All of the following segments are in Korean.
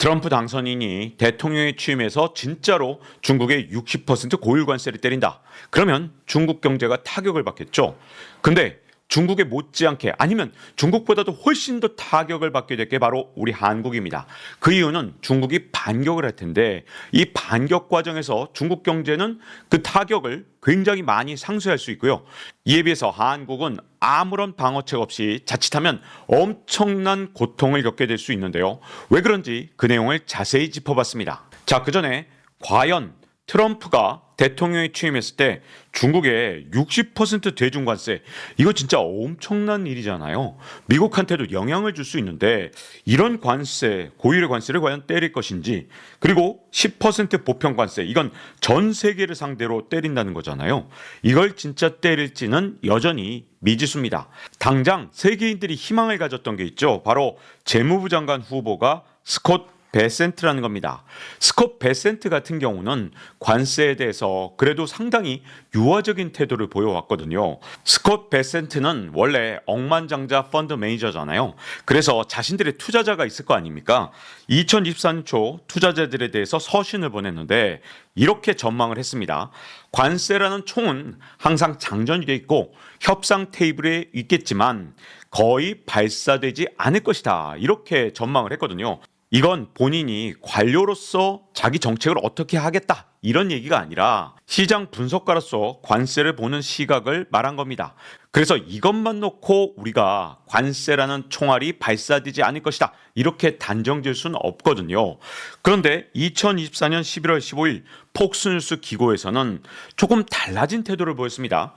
트럼프 당선인이 대통령에 취임해서 진짜로 중국에 60% 고율 관세를 때린다. 그러면 중국 경제가 타격을 받겠죠. 근데 중국에 못지않게 아니면 중국보다도 훨씬 더 타격을 받게 될 게 바로 우리 한국입니다. 그 이유는 중국이 반격을 할 텐데 이 반격 과정에서 중국 경제는 그 타격을 굉장히 많이 상쇄할 수 있고요. 이에 비해서 한국은 아무런 방어책 없이 자칫하면 엄청난 고통을 겪게 될 수 있는데요. 왜 그런지 그 내용을 자세히 짚어봤습니다. 자, 그 전에 과연 트럼프가 대통령에 취임했을 때 중국에 60% 대중 관세 이거 진짜 엄청난 일이잖아요. 미국한테도 영향을 줄 수 있는데 이런 관세 고율의 관세를 과연 때릴 것인지 그리고 10% 보편 관세 이건 전 세계를 상대로 때린다는 거잖아요. 이걸 진짜 때릴지는 여전히 미지수입니다. 당장 세계인들이 희망을 가졌던 게 있죠. 바로 재무부 장관 후보가 스콧 베센트라는 겁니다. 스콧 베센트 같은 경우는 관세에 대해서 그래도 상당히 유화적인 태도를 보여왔거든요. 스콧 베센트는 원래 억만장자 펀드 매니저잖아요. 그래서 자신들의 투자자가 있을 거 아닙니까? 2024년 초 투자자들에 대해서 서신을 보냈는데 이렇게 전망을 했습니다. 관세라는 총은 항상 장전돼 있고 협상 테이블에 있겠지만 거의 발사되지 않을 것이다. 이렇게 전망을 했거든요. 이건 본인이 관료로서 자기 정책을 어떻게 하겠다 이런 얘기가 아니라 시장 분석가로서 관세를 보는 시각을 말한 겁니다. 그래서 이것만 놓고 우리가 관세라는 총알이 발사되지 않을 것이다 이렇게 단정질 수는 없거든요. 그런데 2024년 11월 15일 폭스뉴스 기고에서는 조금 달라진 태도를 보였습니다.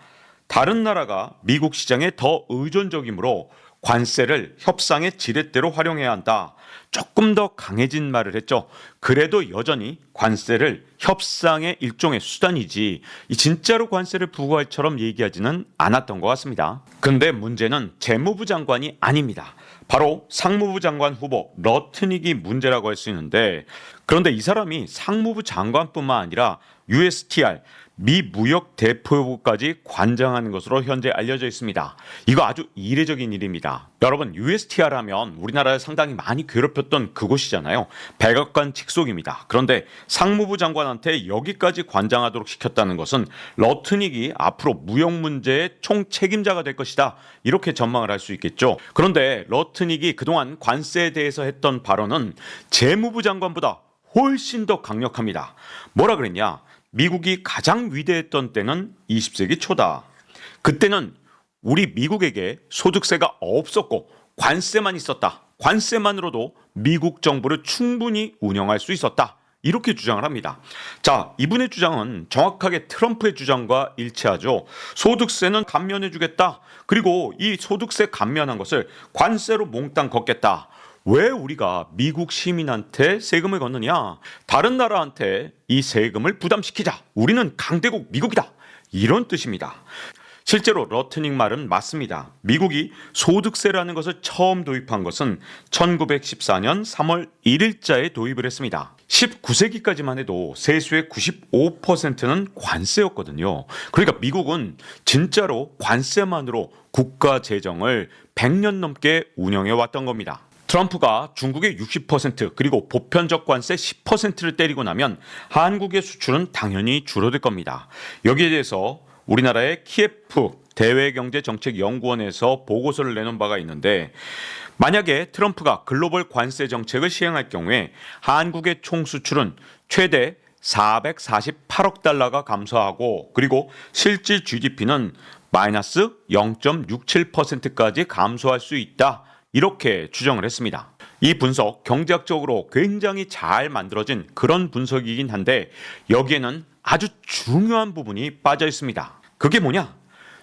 다른 나라가 미국 시장에 더 의존적이므로 관세를 협상의 지렛대로 활용해야 한다. 조금 더 강해진 말을 했죠. 그래도 여전히 관세를 협상의 일종의 수단이지 이 진짜로 관세를 부과할처럼 얘기하지는 않았던 것 같습니다. 근데 문제는 재무부 장관이 아닙니다. 바로 상무부 장관 후보 러트닉이 문제라고 할 수 있는데 그런데 이 사람이 상무부 장관뿐만 아니라 USTR 미 무역 대표부까지 관장하는 것으로 현재 알려져 있습니다. 이거 아주 이례적인 일입니다. 여러분 USTR 하면 우리나라에 상당히 많이 괴롭혔던 그곳이잖아요. 백악관 직속입니다. 그런데 상무부 장관한테 여기까지 관장하도록 시켰다는 것은 러트닉이 앞으로 무역 문제의 총 책임자가 될 것이다. 이렇게 전망을 할 수 있겠죠. 그런데 러트닉이 그동안 관세에 대해서 했던 발언은 재무부 장관보다 훨씬 더 강력합니다. 뭐라 그랬냐? 미국이 가장 위대했던 때는 20세기 초다. 그때는 우리 미국에게 소득세가 없었고 관세만 있었다. 관세만으로도 미국 정부를 충분히 운영할 수 있었다. 이렇게 주장을 합니다. 자, 이분의 주장은 정확하게 트럼프의 주장과 일치하죠. 소득세는 감면해 주겠다. 그리고 이 소득세 감면한 것을 관세로 몽땅 걷겠다. 왜 우리가 미국 시민한테 세금을 걷느냐? 다른 나라한테 이 세금을 부담시키자. 우리는 강대국 미국이다. 이런 뜻입니다. 실제로 러트닝 말은 맞습니다. 미국이 소득세라는 것을 처음 도입한 것은 1914년 3월 1일자에 도입을 했습니다. 19세기까지만 해도 세수의 95%는 관세였거든요. 그러니까 미국은 진짜로 관세만으로 국가 재정을 100년 넘게 운영해 왔던 겁니다. 트럼프가 중국의 60% 그리고 보편적 관세 10%를 때리고 나면 한국의 수출은 당연히 줄어들 겁니다. 여기에 대해서 우리나라의 키예프 대외경제정책연구원에서 보고서를 내놓은 바가 있는데 만약에 트럼프가 글로벌 관세 정책을 시행할 경우에 한국의 총 수출은 최대 448억 달러가 감소하고 그리고 실질 GDP는 마이너스 0.67%까지 감소할 수 있다. 이렇게 추정을 했습니다. 이 분석 경제학적으로 굉장히 잘 만들어진 그런 분석이긴 한데 여기에는 아주 중요한 부분이 빠져 있습니다. 그게 뭐냐?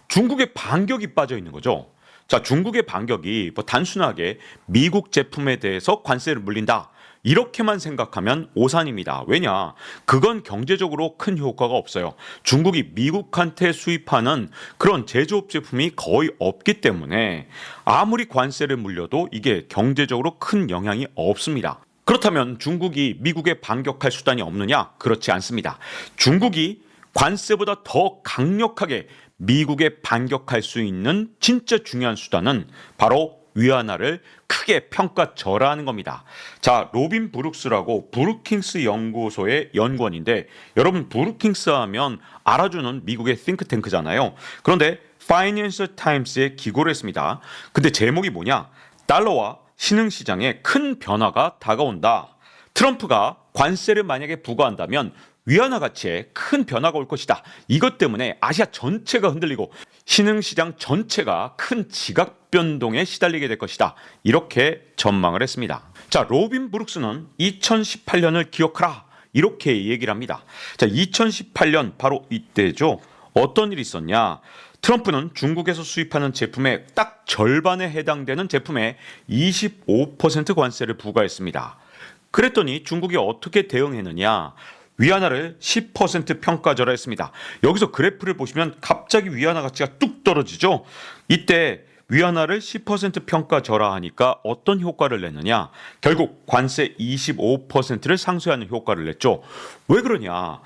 중국의 반격이 빠져 있는 거죠. 자, 중국의 반격이 뭐 단순하게 미국 제품에 대해서 관세를 물린다. 이렇게만 생각하면 오산입니다. 왜냐? 그건 경제적으로 큰 효과가 없어요. 중국이 미국한테 수입하는 그런 제조업 제품이 거의 없기 때문에 아무리 관세를 물려도 이게 경제적으로 큰 영향이 없습니다. 그렇다면 중국이 미국에 반격할 수단이 없느냐? 그렇지 않습니다. 중국이 관세보다 더 강력하게 미국에 반격할 수 있는 진짜 중요한 수단은 바로 위안화를 크게 평가절하하는 겁니다. 자, 로빈 브룩스라고 브루킹스 연구소의 연구원인데 여러분 브루킹스 하면 알아주는 미국의 싱크탱크잖아요. 그런데 파이낸셜 타임스에 기고를 했습니다. 근데 제목이 뭐냐? 달러와 신흥 시장에 큰 변화가 다가온다. 트럼프가 관세를 만약에 부과한다면 위안화 가치에 큰 변화가 올 것이다. 이것 때문에 아시아 전체가 흔들리고 신흥시장 전체가 큰 지각 변동에 시달리게 될 것이다. 이렇게 전망을 했습니다. 자, 로빈 브룩스는 2018년을 기억하라. 이렇게 얘기를 합니다. 자, 2018년 바로 이때죠. 어떤 일이 있었냐? 트럼프는 중국에서 수입하는 제품의 딱 절반에 해당되는 제품에 25% 관세를 부과했습니다. 그랬더니 중국이 어떻게 대응했느냐? 위안화를 10% 평가절하했습니다. 여기서 그래프를 보시면 갑자기 위안화 가치가 뚝 떨어지죠. 이때 위안화를 10% 평가 절하하니까 어떤 효과를 내느냐? 결국 관세 25%를 상쇄하는 효과를 냈죠. 왜 그러냐?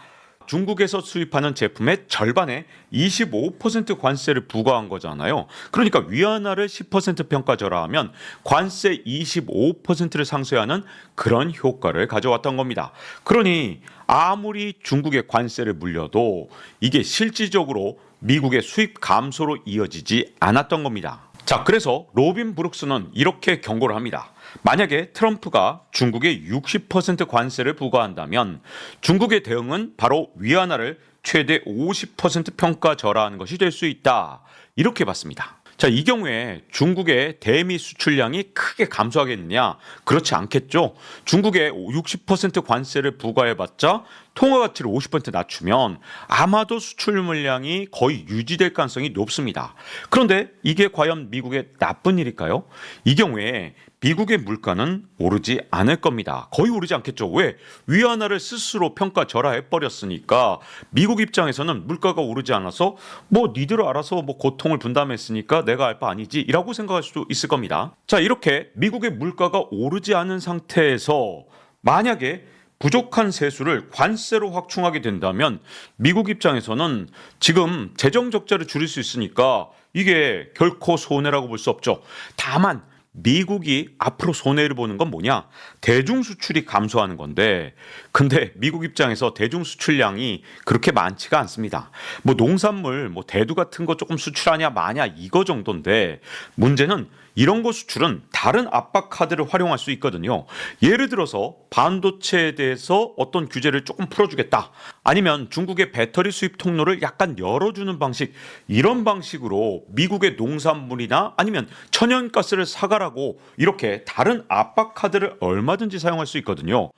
중국에서 수입하는 제품의 절반에 25% 관세를 부과한 거잖아요. 그러니까 위안화를 10% 평가절하하면 관세 25%를 상쇄하는 그런 효과를 가져왔던 겁니다. 그러니 아무리 중국에 관세를 물려도 이게 실질적으로 미국의 수입 감소로 이어지지 않았던 겁니다. 자, 그래서 로빈 브룩스는 이렇게 경고를 합니다. 만약에 트럼프가 중국에 60% 관세를 부과한다면 중국의 대응은 바로 위안화를 최대 50% 평가 절하하는 것이 될 수 있다. 이렇게 봤습니다. 자, 이 경우에 중국의 대미 수출량이 크게 감소하겠느냐? 그렇지 않겠죠. 중국에 60% 관세를 부과해봤자 통화 가치를 50% 낮추면 아마도 수출 물량이 거의 유지될 가능성이 높습니다. 그런데 이게 과연 미국의 나쁜 일일까요? 이 경우에 미국의 물가는 오르지 않을 겁니다. 거의 오르지 않겠죠. 왜? 위안화를 스스로 평가 절하해 버렸으니까 미국 입장에서는 물가가 오르지 않아서 뭐 니들 알아서 뭐 고통을 분담했으니까 내가 알 바 아니지 이라고 생각할 수도 있을 겁니다. 자, 이렇게 미국의 물가가 오르지 않은 상태에서 만약에 부족한 세수를 관세로 확충하게 된다면 미국 입장에서는 지금 재정 적자를 줄일 수 있으니까 이게 결코 손해라고 볼 수 없죠. 다만 미국이 앞으로 손해를 보는 건 뭐냐? 대중 수출이 감소하는 건데, 근데 미국 입장에서 대중 수출량이 그렇게 많지가 않습니다. 뭐 농산물, 뭐 대두 같은 거 조금 수출하냐 마냐 이거 정도인데, 문제는 이런 거 수출은 다른 압박 카드를 활용할 수 있거든요. 예를 들어서 반도체에 대해서 어떤 규제를 조금 풀어주겠다. 아니면 중국의 배터리 수입 통로를 약간 열어주는 방식, 이런 방식으로 미국의 농산물이나 아니면 천연가스를 사가라고 이렇게 다른 압박 카드를 얼마든지 사용할 수 있거든요.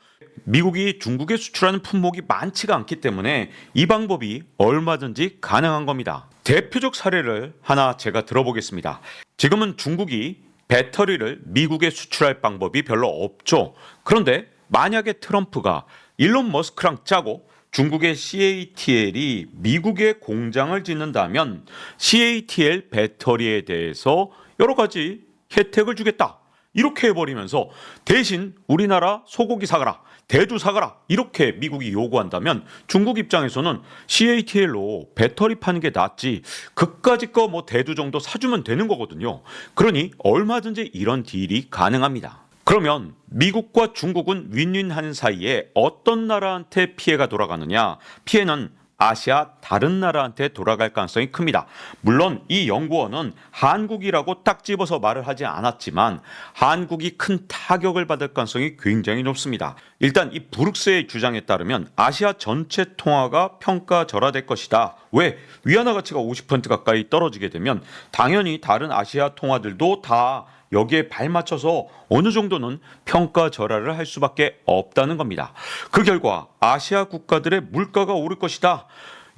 미국이 중국에 수출하는 품목이 많지가 않기 때문에 이 방법이 얼마든지 가능한 겁니다. 대표적 사례를 하나 제가 들어보겠습니다. 지금은 중국이 배터리를 미국에 수출할 방법이 별로 없죠. 그런데 만약에 트럼프가 일론 머스크랑 짜고 중국의 CATL이 미국에 공장을 짓는다면 CATL 배터리에 대해서 여러 가지 혜택을 주겠다. 이렇게 해버리면서 대신 우리나라 소고기 사가라. 대두 사가라 이렇게 미국이 요구한다면 중국 입장에서는 CATL로 배터리 파는 게 낫지 그까짓 거뭐 대두 정도 사주면 되는 거거든요. 그러니 얼마든지 이런 딜이 가능합니다. 그러면 미국과 중국은 윈윈하는 사이에 어떤 나라한테 피해가 돌아가느냐? 피해는 아시아 다른 나라한테 돌아갈 가능성이 큽니다. 물론 이 연구원은 한국이라고 딱 집어서 말을 하지 않았지만 한국이 큰 타격을 받을 가능성이 굉장히 높습니다. 일단 이 브룩스의 주장에 따르면 아시아 전체 통화가 평가절하될 것이다. 왜? 위안화 가치가 50% 가까이 떨어지게 되면 당연히 다른 아시아 통화들도 다 여기에 발맞춰서 어느 정도는 평가 절하를 할 수밖에 없다는 겁니다. 그 결과 아시아 국가들의 물가가 오를 것이다.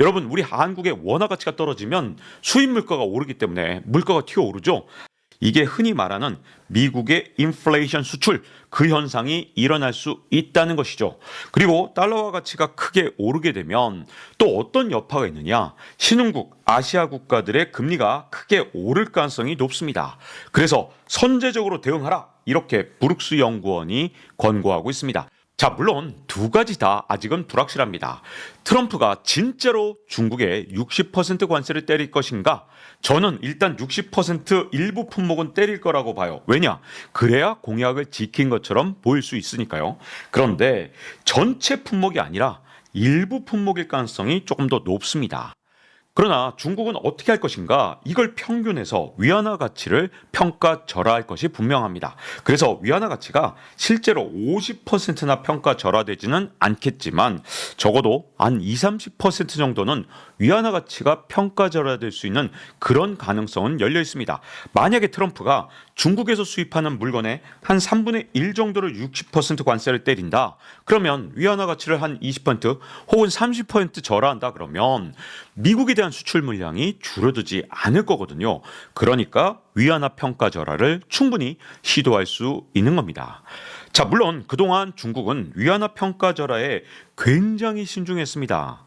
여러분, 우리 한국의 원화 가치가 떨어지면 수입 물가가 오르기 때문에 물가가 튀어오르죠. 이게 흔히 말하는 미국의 인플레이션 수출 그 현상이 일어날 수 있다는 것이죠. 그리고 달러화 가치가 크게 오르게 되면 또 어떤 여파가 있느냐? 신흥국 아시아 국가들의 금리가 크게 오를 가능성이 높습니다. 그래서 선제적으로 대응하라. 이렇게 브룩스 연구원이 권고하고 있습니다. 자, 물론 두 가지 다 아직은 불확실합니다. 트럼프가 진짜로 중국에 60% 관세를 때릴 것인가? 저는 일단 60% 일부 품목은 때릴 거라고 봐요. 왜냐? 그래야 공약을 지킨 것처럼 보일 수 있으니까요. 그런데 전체 품목이 아니라 일부 품목일 가능성이 조금 더 높습니다. 그러나 중국은 어떻게 할 것인가? 이걸 평균해서 위안화 가치를 평가 절하할 것이 분명합니다. 그래서 위안화 가치가 실제로 50%나 평가 절하되지는 않겠지만 적어도 한 20, 30% 정도는 위안화 가치가 평가 절하될 수 있는 그런 가능성은 열려 있습니다. 만약에 트럼프가 중국에서 수입하는 물건의 한 3분의 1 정도를 60% 관세를 때린다. 그러면 위안화 가치를 한 20% 혹은 30% 절하한다 그러면 미국에 대한 수출 물량이 줄어들지 않을 거거든요. 그러니까 위안화 평가 절하를 충분히 시도할 수 있는 겁니다. 자, 물론 그동안 중국은 위안화 평가 절하에 굉장히 신중했습니다.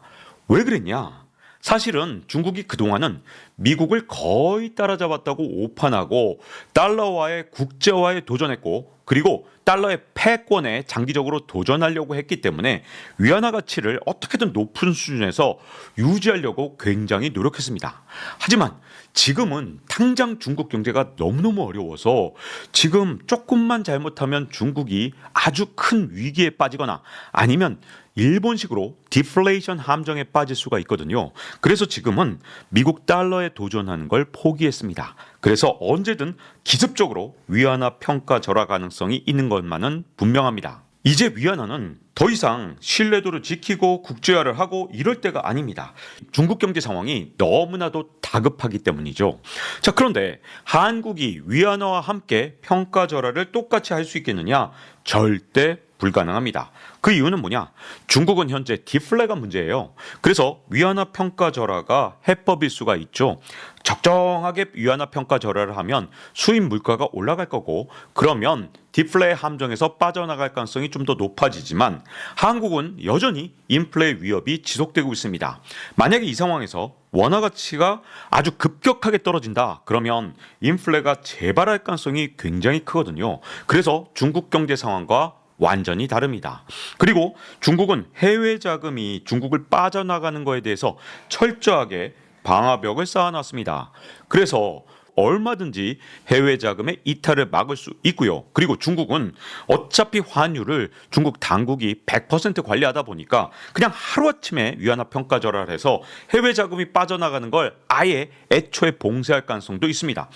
왜 그랬냐? 사실은 중국이 그동안은 미국을 거의 따라잡았다고 오판하고 달러와의 국제화에 도전했고 그리고 달러의 패권에 장기적으로 도전하려고 했기 때문에 위안화 가치를 어떻게든 높은 수준에서 유지하려고 굉장히 노력했습니다. 하지만 지금은 당장 중국 경제가 너무너무 어려워서 지금 조금만 잘못하면 중국이 아주 큰 위기에 빠지거나 아니면 일본식으로 디플레이션 함정에 빠질 수가 있거든요. 그래서 지금은 미국 달러에 도전하는 걸 포기했습니다. 그래서 언제든 기습적으로 위안화 평가 절하 가능성이 있는 것만은 분명합니다. 이제 위안화는 더 이상 신뢰도를 지키고 국제화를 하고 이럴 때가 아닙니다. 중국 경제 상황이 너무나도 다급하기 때문이죠. 자, 그런데 한국이 위안화와 함께 평가 절하를 똑같이 할 수 있겠느냐? 절대 불가능합니다. 그 이유는 뭐냐? 중국은 현재 디플레가 문제예요. 그래서 위안화 평가 절하가 해법일 수가 있죠. 적정하게 위안화 평가 절하를 하면 수입 물가가 올라갈 거고 그러면 디플레 함정에서 빠져나갈 가능성이 좀 더 높아지지만 한국은 여전히 인플레 위협이 지속되고 있습니다. 만약에 이 상황에서 원화 가치가 아주 급격하게 떨어진다. 그러면 인플레가 재발할 가능성이 굉장히 크거든요. 그래서 중국 경제 상황과 완전히 다릅니다. 그리고 중국은 해외 자금이 중국을 빠져나가는 것에 대해서 철저하게 방화벽을 쌓아놨습니다. 그래서 얼마든지 해외 자금의 이탈을 막을 수 있고요. 그리고 중국은 어차피 환율을 중국 당국이 100% 관리하다 보니까 그냥 하루아침에 위안화 평가 절하를 해서 해외 자금이 빠져나가는 걸 아예 애초에 봉쇄할 가능성도 있습니다.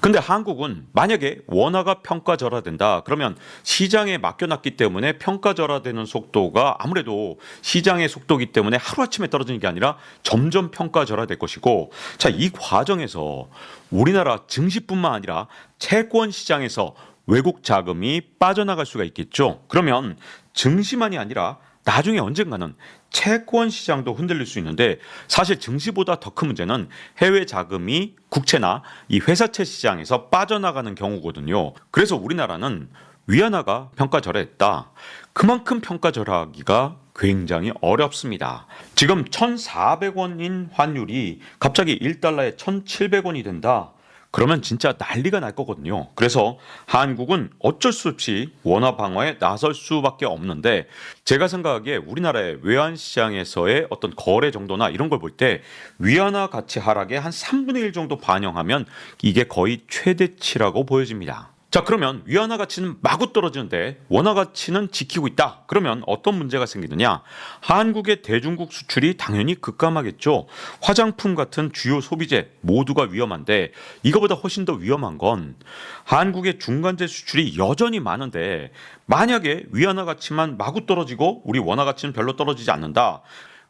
근데 한국은 만약에 원화가 평가 절하된다 그러면 시장에 맡겨놨기 때문에 평가 절하되는 속도가 아무래도 시장의 속도기 때문에 하루아침에 떨어지는 게 아니라 점점 평가 절하될 것이고 자 이 과정에서 우리나라 증시뿐만 아니라 채권 시장에서 외국 자금이 빠져나갈 수가 있겠죠. 그러면 증시만이 아니라 나중에 언젠가는 채권 시장도 흔들릴 수 있는데 사실 증시보다 더 큰 문제는 해외 자금이 국채나 이 회사채 시장에서 빠져나가는 경우거든요. 그래서 우리나라는 위안화가 평가 절하했다. 그만큼 평가 절하기가 굉장히 어렵습니다. 지금 1,400원인 환율이 갑자기 1달러에 1,700원이 된다. 그러면 진짜 난리가 날 거거든요. 그래서 한국은 어쩔 수 없이 원화 방어에 나설 수밖에 없는데 제가 생각하기에 우리나라의 외환 시장에서의 어떤 거래 정도나 이런 걸 볼 때 위안화 가치 하락의 한 3분의 1 정도 반영하면 이게 거의 최대치라고 보여집니다. 자 그러면 위안화 가치는 마구 떨어지는데 원화 가치는 지키고 있다. 그러면 어떤 문제가 생기느냐? 한국의 대중국 수출이 당연히 급감하겠죠. 화장품 같은 주요 소비재 모두가 위험한데 이거보다 훨씬 더 위험한 건 한국의 중간재 수출이 여전히 많은데 만약에 위안화 가치만 마구 떨어지고 우리 원화 가치는 별로 떨어지지 않는다.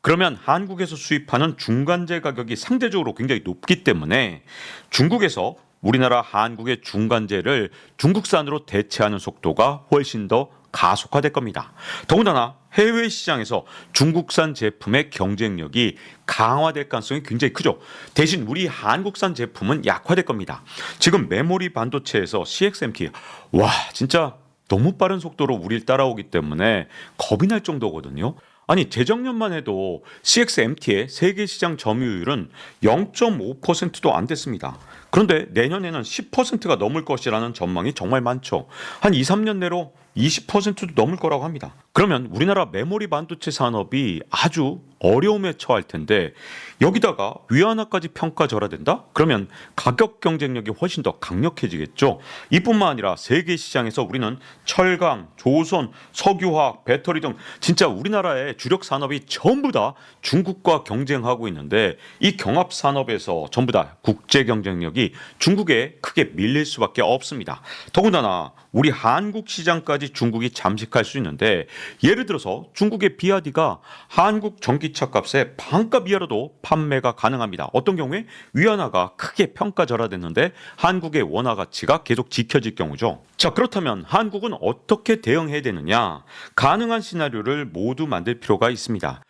그러면 한국에서 수입하는 중간재 가격이 상대적으로 굉장히 높기 때문에 중국에서 우리나라 한국의 중간재를 중국산으로 대체하는 속도가 훨씬 더 가속화될 겁니다. 더군다나 해외 시장에서 중국산 제품의 경쟁력이 강화될 가능성이 굉장히 크죠. 대신 우리 한국산 제품은 약화될 겁니다. 지금 메모리 반도체에서 CXMT 와 진짜 너무 빠른 속도로 우리를 따라오기 때문에 겁이 날 정도거든요. 아니 재작년만 해도 CXMT의 세계 시장 점유율은 0.5%도 안 됐습니다. 그런데 내년에는 10%가 넘을 것이라는 전망이 정말 많죠. 한 2, 3년 내로 20%도 넘을 거라고 합니다. 그러면 우리나라 메모리 반도체 산업이 아주 어려움에 처할 텐데 여기다가 위안화까지 평가절하된다? 그러면 가격 경쟁력이 훨씬 더 강력해지겠죠. 이뿐만 아니라 세계 시장에서 우리는 철강, 조선, 석유화학, 배터리 등 진짜 우리나라의 주력 산업이 전부 다 중국과 경쟁하고 있는데 이 경합 산업에서 전부 다 국제 경쟁력이 중국에 크게 밀릴 수밖에 없습니다. 더군다나 우리 한국 시장까지 중국이 잠식할 수 있는데 예를 들어서 중국의 비아디가 한국 전기차 값의 반값 이하로도 판매가 가능합니다. 어떤 경우에 위안화가 크게 평가 절하됐는데 한국의 원화 가치가 계속 지켜질 경우죠. 자 그렇다면 한국은 어떻게 대응해야 되느냐? 가능한 시나리오를 모두 만들 필요가 있습니다.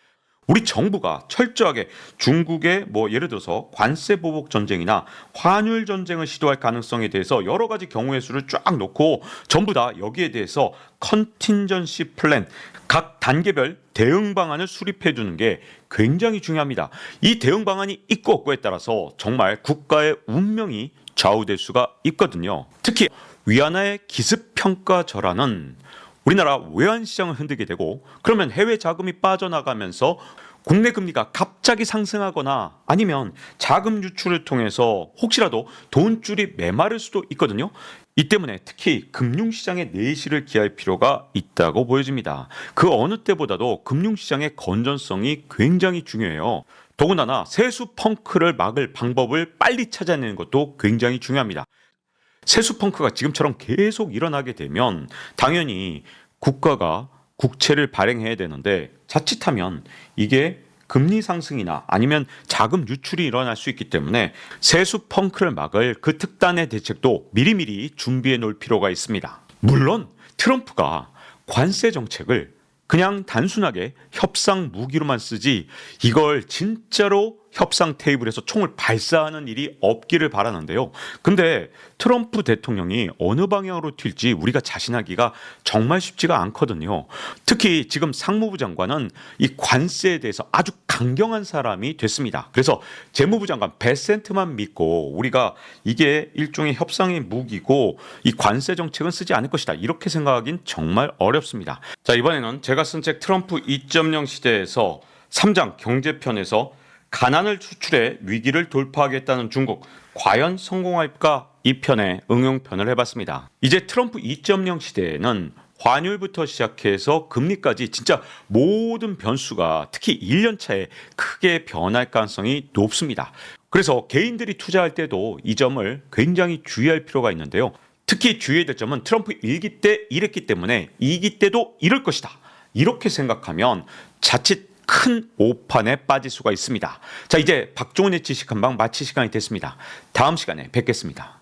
우리 정부가 철저하게 중국의 뭐 예를 들어서 관세 보복 전쟁이나 환율 전쟁을 시도할 가능성에 대해서 여러 가지 경우의 수를 쫙 놓고 전부 다 여기에 대해서 컨틴전시 플랜 각 단계별 대응 방안을 수립해 두는 게 굉장히 중요합니다. 이 대응 방안이 있고 없고에 따라서 정말 국가의 운명이 좌우될 수가 있거든요. 특히 위안화의 기습 평가절하는 우리나라 외환 시장을 흔들게 되고 그러면 해외 자금이 빠져나가면서 국내 금리가 갑자기 상승하거나 아니면 자금 유출을 통해서 혹시라도 돈줄이 메마를 수도 있거든요. 이 때문에 특히 금융시장의 내실을 기할 필요가 있다고 보여집니다. 그 어느 때보다도 금융시장의 건전성이 굉장히 중요해요. 더군다나 세수 펑크를 막을 방법을 빨리 찾아내는 것도 굉장히 중요합니다. 세수 펑크가 지금처럼 계속 일어나게 되면 당연히 국가가 국채를 발행해야 되는데 자칫하면 이게 금리 상승이나 아니면 자금 유출이 일어날 수 있기 때문에 세수 펑크를 막을 그 특단의 대책도 미리미리 준비해 놓을 필요가 있습니다. 물론 트럼프가 관세 정책을 그냥 단순하게 협상 무기로만 쓰지 이걸 진짜로 협상 테이블에서 총을 발사하는 일이 없기를 바라는데요. 근데 트럼프 대통령이 어느 방향으로 튈지 우리가 자신하기가 정말 쉽지가 않거든요. 특히 지금 상무부 장관은 이 관세에 대해서 아주 강경한 사람이 됐습니다. 그래서 재무부 장관 베센트만 믿고 우리가 이게 일종의 협상의 무기고 이 관세 정책은 쓰지 않을 것이다. 이렇게 생각하긴 정말 어렵습니다. 자, 이번에는 제가 쓴 책 트럼프 2.0 시대에서 3장 경제편에서 가난을 추출해 위기를 돌파하겠다는 중국 과연 성공할까 이 편의 응용편을 해봤습니다. 이제 트럼프 2.0 시대에는 환율부터 시작해서 금리까지 진짜 모든 변수가 특히 1년 차에 크게 변할 가능성이 높습니다. 그래서 개인들이 투자할 때도 이 점을 굉장히 주의할 필요가 있는데요. 특히 주의해야 될 점은 트럼프 1기 때 이랬기 때문에 2기 때도 이럴 것이다. 이렇게 생각하면 자칫 큰 오판에 빠질 수가 있습니다. 자, 이제 박종훈의 지식 한방 마칠 시간이 됐습니다. 다음 시간에 뵙겠습니다.